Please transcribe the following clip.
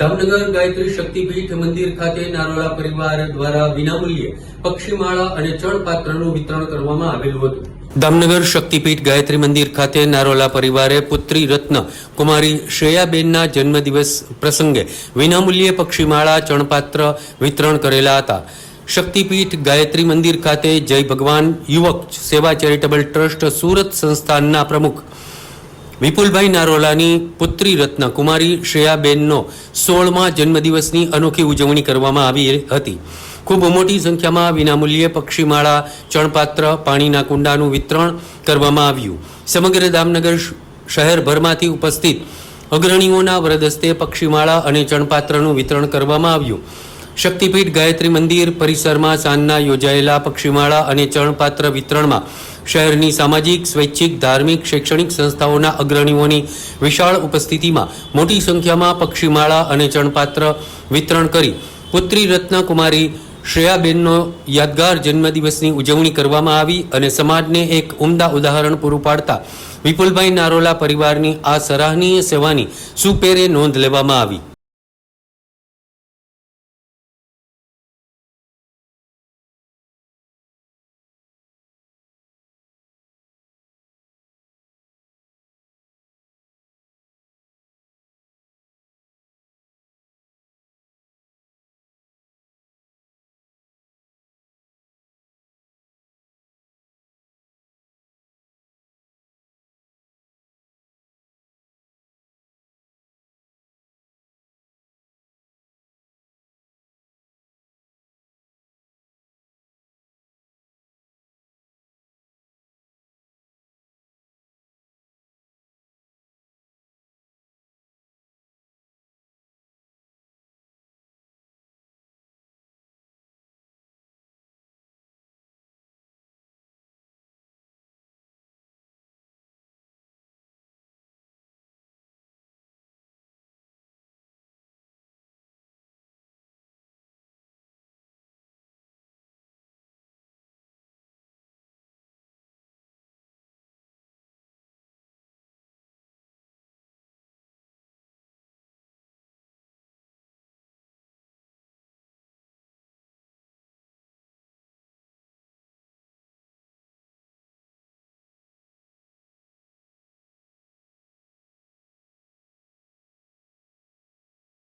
દામનગર ગાયત્રી શક્તિપીઠ મંદિર ખાતે નારોળા પરિવાર દ્વારા વિનામૂલ્યે પક્ષીમાળા અને ચણપાત્રનું વિતરણ કરવામાં આવેલું હતું. દામનગર શક્તિપીઠ ગાયત્રી મંદિર ખાતે નારોલા પરિવારે પુત્રી રત્ન કુમારી શ્રેયાબેનના જન્મદિવસ પ્રસંગે વિનામૂલ્યે પક્ષીમાળા, ચણપાત્ર વિતરણ કરેલા હતા. શક્તિપીઠ ગાયત્રી મંદિર ખાતે જય ભગવાન યુવક સેવા ચેરિટેબલ ટ્રસ્ટ સુરત સંસ્થાનના પ્રમુખ વિપુલભાઈ નારોલાની પુત્રી રત્નકુમારી શ્રેયાબેનનો સોળમા જન્મદિવસની અનોખી ઉજવણી કરવામાં આવી હતી. ખૂબ મોટી સંખ્યામાં વિનામૂલ્યે પક્ષીમાળા, ચણપાત્ર, પાણીના કુંડાનું વિતરણ કરવામાં આવ્યું. સમગ્ર દામનગર શહેરભરમાંથી ઉપસ્થિત અગ્રણીઓના વરદસ્તે પક્ષીમાળા અને ચણપાત્રનું વિતરણ કરવામાં આવ્યું. શક્તિપીઠ ગાયત્રી મંદિર પરિસરમાં સાંજના યોજાયેલા પક્ષીમાળા અને ચણપાત્ર વિતરણમાં શહેરની સામાજિક, સ્વૈચ્છિક, ધાર્મિક, શૈક્ષણિક સંસ્થાઓના અગ્રણીઓની વિશાળ ઉપસ્થિતિમાં મોટી સંખ્યામાં પક્ષીમાળા અને ચણપાત્ર વિતરણ કરી પુત્રી રત્નકુમારી શ્રેયાબેનનો યાદગાર જન્મદિવસની ઉજવણી કરવામાં આવી અને સમાજને એક ઉમદા ઉદાહરણ પૂરું પાડતા વિપુલભાઈ નારોલા પરિવારની આ સરાહનીય સેવાની સુપેરે નોંધ લેવામાં આવી.